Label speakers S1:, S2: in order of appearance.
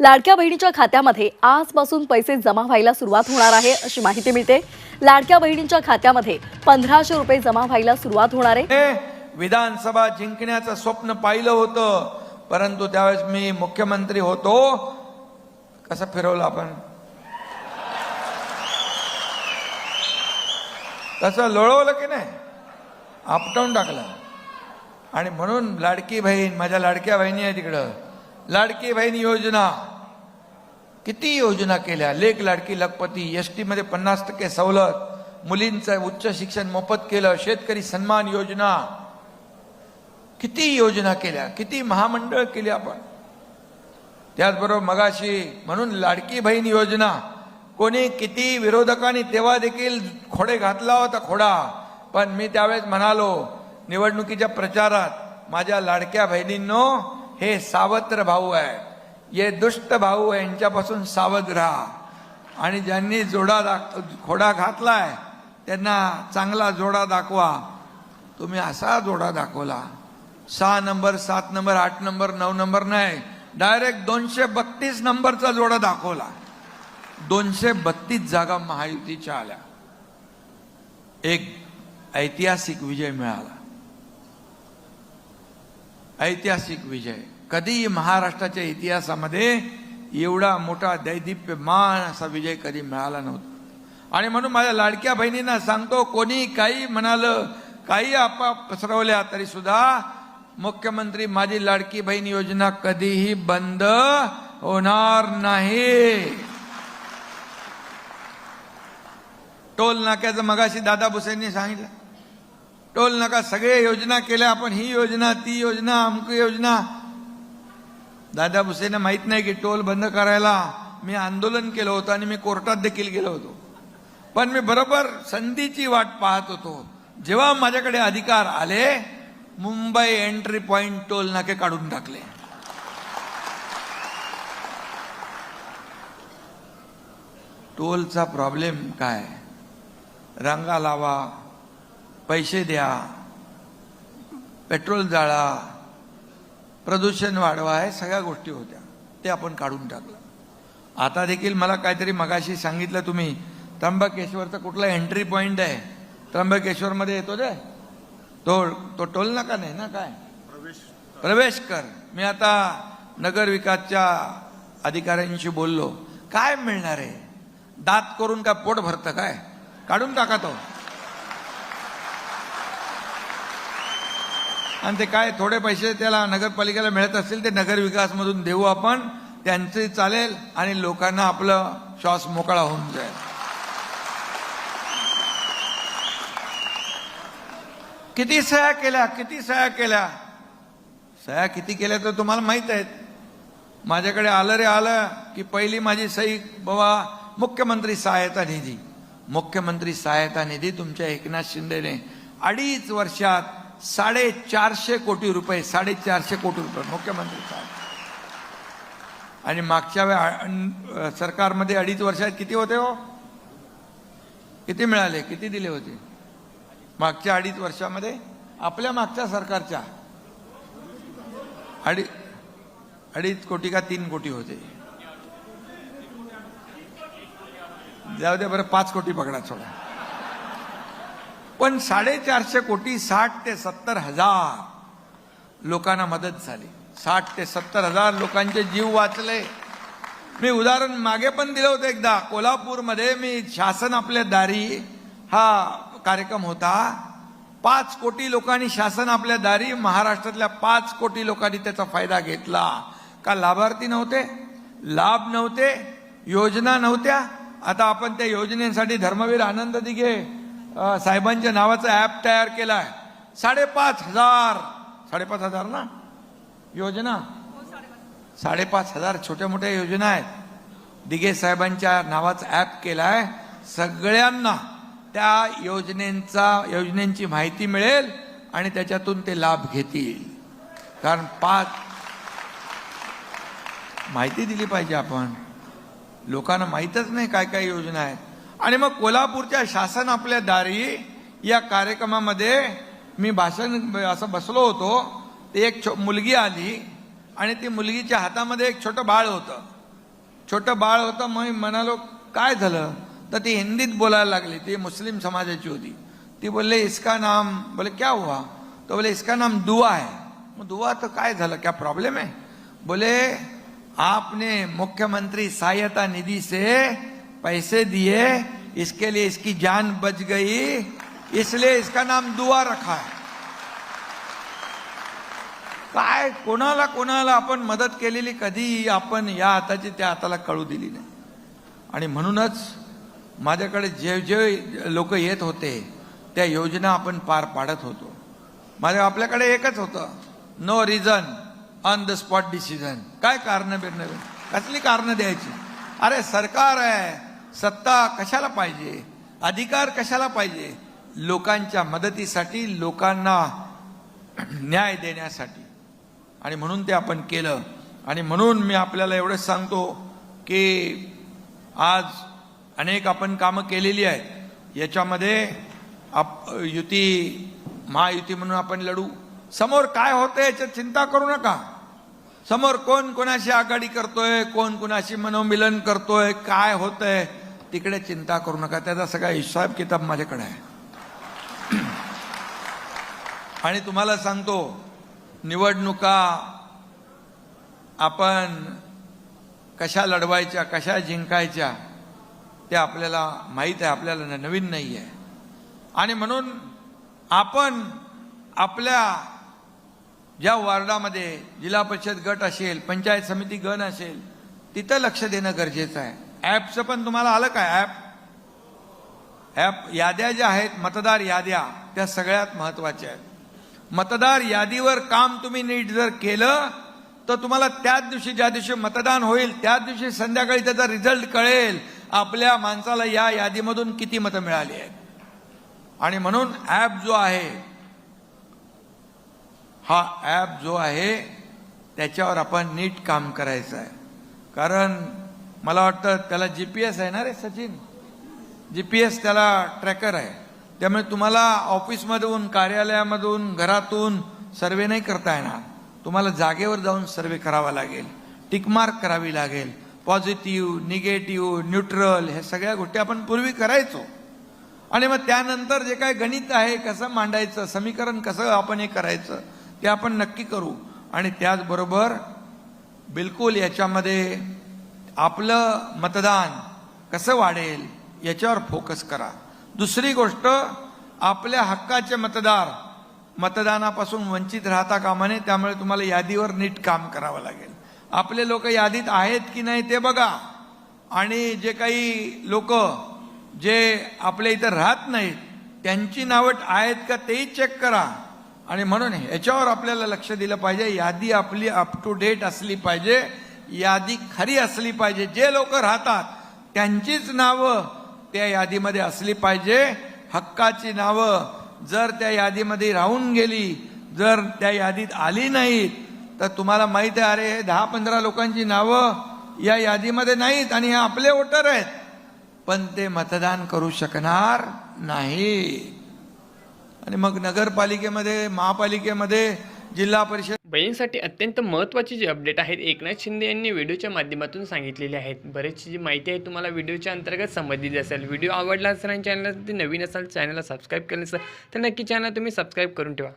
S1: लाडक्या बहिणीच्या खात्यामध्ये आजपासून पैसे जमा व्हायला सुरुवात होणार आहे अशी माहिती मिळते. लाडक्या बहिणींच्या खात्यामध्ये पंधराशे रुपये जमा व्हायला सुरुवात होणार आहे.
S2: विधानसभा जिंकण्याचं स्वप्न पाहिलं होतं. परंतु त्यावेळेस मी मुख्यमंत्री होतो. कसं फिरवलं आपण? तसं लोळवलं की नाही? आपटवून टाकलं. आणि म्हणून लाडकी बहीण माझ्या लाडक्या बहिणी आहे तिकडं. लाडकी बहीण योजना. किती योजना केल्या? लेख लाडकी लखपती एस टीमध्ये पन्नास टक्के सवलत मुलींचं उच्च शिक्षण मोफत केलं शेतकरी सन्मान योजना. किती योजना केल्या? किती महामंडळ केली आपण? त्याचबरोबर मगाशी म्हणून लाडकी बहीण योजना. कोणी किती विरोधकांनी तेव्हा देखील खोडे घातला होता खोडा. पण मी त्यावेळेस म्हणालो निवडणुकीच्या प्रचारात माझ्या लाडक्या बहिणींनो हे सावत्र भाऊ आहे ये दुष्ट भाऊ यांच्यापासून सावध राहा. आणि ज्यांनी जोडा दाख खोडा घातलाय त्यांना चांगला जोडा दाखवा. तुम्ही असा जोडा दाखवला. सहा नंबर सात नंबर आठ नंबर नऊ नंबर नाही. डायरेक्ट दोनशे बत्तीस नंबरचा जोडा दाखवला. दोनशे बत्तीस जागा महायुतीच्या आल्या. एक ऐतिहासिक विजय मिळाला. ऐतिहासिक विजय. कधी महाराष्ट्राच्या इतिहासामध्ये एवढा मोठा दैदिप्यमान असा विजय कधी मिळाला नव्हता. आणि म्हणून माझ्या लाडक्या बहिणींना सांगतो कोणी काही म्हणालं काही आपा पसरवल्या तरी सुद्धा मुख्यमंत्री माझी लाडकी बहीण योजना कधीही बंद होणार नाही. टोल नाक्याचं मगाशी दादा भुसेंनी सांगितलं. टोल नाका सगळे योजना केल्या आपण ही योजना ती योजना अमुक योजना दादा भुसेने माहीत नाही की टोल बंद करायला मी आंदोलन केलं होतं आणि मी कोर्टात देखील गेलो होतो. पण मी बरोबर संधीची वाट पाहत होतो. जेव्हा माझ्याकडे अधिकार आले मुंबई एंट्री पॉइंट टोल नाके काढून टाकले. टोलचा प्रॉब्लेम काय? रांगा लावा पैसे द्या पेट्रोल जाळा प्रदूषण वाढवा हे सगळ्या गोष्टी होत्या. ते आपण काढून टाकलं. आता देखील मला काहीतरी मगाशी सांगितलं तुम्ही त्र्यंबकेश्वरचा कुठला एंट्री पॉइंट आहे. त्र्यंबकेश्वरमध्ये येतो ते तो तो टोल नका नाही ना काय? प्रवेश कर. मी आता नगर विकासच्या अधिकाऱ्यांशी बोललो. काय मिळणार आहे? दात करून काय पोट भरतं काय? काढून टाका तो. आणि ते काय थोडे पैसे त्याला नगरपालिकेला मिळत असतील ते नगरविकासमधून देऊ आपण त्यांचे चालेल आणि लोकांना आपलं श्वास मोकळा होऊन जाईल. किती सह्या केल्या किती सह्या केल्या? सह्या किती केल्या तर तुम्हाला माहीत आहेत. माझ्याकडे आलं रे आलं की पहिली माझी सही बाबा मुख्यमंत्री सहायता निधी. मुख्यमंत्री सहायता निधी तुमच्या एकनाथ शिंदेने अडीच वर्षात साडेचारशे कोटी रुपये साडेचारशे कोटी रुपये मुख्यमंत्री साहेब. आणि मागच्या वेळा सरकारमध्ये अडीच वर्षात किती होते हो? किती मिळाले? किती दिले होते? मागच्या अडीच वर्षामध्ये? आपल्या मागच्या सरकारच्या? अडी अडीच कोटी का तीन कोटी होते? जाऊ दे बरं पाच कोटी पकडा थोडा. पण साडेचारशे कोटी साठ ते सत्तर हजार लोकांना मदत झाली. साठ ते सत्तर हजार लोकांचे जीव वाचले. मी उदाहरण मागे पण दिलं होतं एकदा. कोल्हापूरमध्ये मी शासन आपल्या दारी हा कार्यक्रम होता. पाच कोटी लोकांनी शासन आपल्या दारी महाराष्ट्रातल्या पाच कोटी लोकांनी त्याचा फायदा घेतला. का लाभार्थी नव्हते? लाभ नव्हते योजना नव्हत्या. आता आपण त्या योजनेसाठी धर्मवीर आनंद दिघे साहेबांच्या नावाचा ॲप तयार केलाय. साडेपाच हजार साडेपाच हजार ना? योजना? साडेपाच हजार छोट्या मोठ्या योजना आहेत. दिघे साहेबांच्या नावाचा केला आहे सगळ्यांना त्या योजनेचा योजनेची माहिती मिळेल आणि त्याच्यातून ते लाभ घेतील. कारण पाच माहिती दिली पाहिजे आपण. लोकांना माहीतच नाही काय काय योजना आहेत. आणि मग कोल्हापूरच्या शासन आपल्या दारी या कार्यक्रमामध्ये मी भाषण असं बसलो होतो. ते एक छो- मुलगी आली आणि ती मुलगीच्या हातामध्ये एक छोटं बाळ होतं. छोटं बाळ होतं मग म्हणालो काय झालं? तर ती हिंदीत बोलायला लागली. ती मुस्लिम समाजाची होती. ती बोलले इसका नाम बोले क्या हुआ? तो बोले इसका नाम दुआ है. मग दुआ तो काय झालं? क्या प्रॉब्लेम आहे बोले आपने मुख्यमंत्री सहायता निधी से पैसे दिए इसके लिए इसकी जान बच गई इसलिए इसका नाम दुआ रखा है। काय कोणाला कोणाला आपण मदत केलेली कधी आपण या हाताची त्या हाताला कळू दिली नाही. आणि म्हणूनच माझ्याकडे जे जे लोक येत होते त्या योजना आपण पार पाडत होतो. माझ्या आपल्याकडे एकच होतं. No reason on the spot decision काय कारण बिरणं? कसली कारणं द्यायची? अरे सरकार आहे. सत्ता कशाला पाहिजे? अधिकार कशाला पाहिजे? लोकांच्या मदतीसाठी लोकांना न्याय देण्यासाठी. आणि म्हणून ते आपण केलं. आणि म्हणून मी आपल्याला एवढंच सांगतो की आज अनेक आपण कामं केलेली आहेत. याच्यामध्ये आप युती महायुती म्हणून आपण लढू. समोर काय होतं याच्यात चिंता करू नका. समोर कोण कोणाशी आघाडी करतोय कोण कोणाशी मनोमिलन करतोय काय होतंय तिकडे चिंता करू नका. त्याचा सगळा हिसाब किताब माझ्याकडे आहे. आणि तुम्हाला सांगतो निवडणुका आपण कशा लढवायच्या कशा जिंकायच्या ते आपल्याला माहीत आहे. आपल्याला न- नवीन नाही आहे. आणि म्हणून आपण आपल्या ज्या वार्डामध्ये जिल्हा परिषद गट असेल पंचायत समिती गण असेल तिथं लक्ष देणं गरजेचं आहे. ॲपचं पण तुम्हाला आलं काय ॲप? ॲप याद्या ज्या आहेत मतदार याद्या त्या सगळ्यात महत्त्वाच्या आहेत. मतदार यादीवर काम तुम्ही नीट जर केलं तर तुम्हाला त्याच दिवशी ज्या दिवशी मतदान होईल त्याच दिवशी संध्याकाळी त्याचा रिझल्ट कळेल. आपल्या माणसाला या यादीमधून किती मतं मिळाली आहेत. आणि म्हणून ॲप जो आहे हा ॲप जो आहे त्याच्यावर आपण नीट काम करायचं आहे. कारण मला वाटतं त्याला जी पी एस आहे ना रे सचिन? जी पी एस त्याला ट्रॅकर आहे. त्यामुळे तुम्हाला ऑफिसमधून कार्यालयामधून घरातून सर्वे नाही करता येणार. तुम्हाला जागेवर जाऊन सर्वे करावा लागेल. टिकमार्क करावी लागेल. पॉझिटिव्ह निगेटिव्ह न्यूट्रल ह्या सगळ्या गोष्टी आपण पूर्वी करायचो. आणि मग त्यानंतर जे काय गणित आहे कसं मांडायचं समीकरण कसं आपण हे करायचं ते आपण नक्की करू. आणि त्याचबरोबर बिलकुल याच्यामध्ये आपलं मतदान कसं वाढेल याच्यावर फोकस करा. दुसरी गोष्ट आपल्या हक्काचे मतदार मतदानापासून वंचित राहता कामा नये त्यामुळे तुम्हाला यादीवर नीट काम करावं लागेल. आपले लोक यादीत आहेत की नाही ते बघा. आणि जे काही लोक जे आपल्या इथं राहत नाहीत त्यांची नावट आहेत का तेही चेक करा. आणि म्हणून ह्याच्यावर आपल्याला लक्ष दिलं पाहिजे यादी आपली अप टू डेट असली पाहिजे. यादी खरी असली पाहिजे. जे लोक राहतात त्यांचीच नावं त्या यादीमध्ये असली पाहिजे. हक्काची नावं जर त्या यादीमध्ये राहून गेली जर त्या यादीत आली नाहीत तर तुम्हाला माहीत आहे अरे हे दहा पंधरा लोकांची नावं या यादीमध्ये नाहीत आणि हे आपले वोटर आहेत. पण ते मतदान करू शकणार नाही आणि मग नगरपालिकेमध्ये महापालिकेमध्ये जिल्हा परिषद.
S3: बहिणींसाठी अत्यंत महत्त्वाची जी अपडेट आहेत एकनाथ शिंदे यांनी व्हिडिओच्या माध्यमातून सांगितलेली आहेत. बरेचशी जी माहिती आहे तुम्हाला व्हिडिओच्या अंतर्गत संबंधित असेल. व्हिडिओ आवडला असेल आणि चॅनलसाठी नवीन असाल चॅनलला सबस्क्राईब केलं तर नक्की चॅनल तुम्ही सबस्क्राईब करून ठेवा.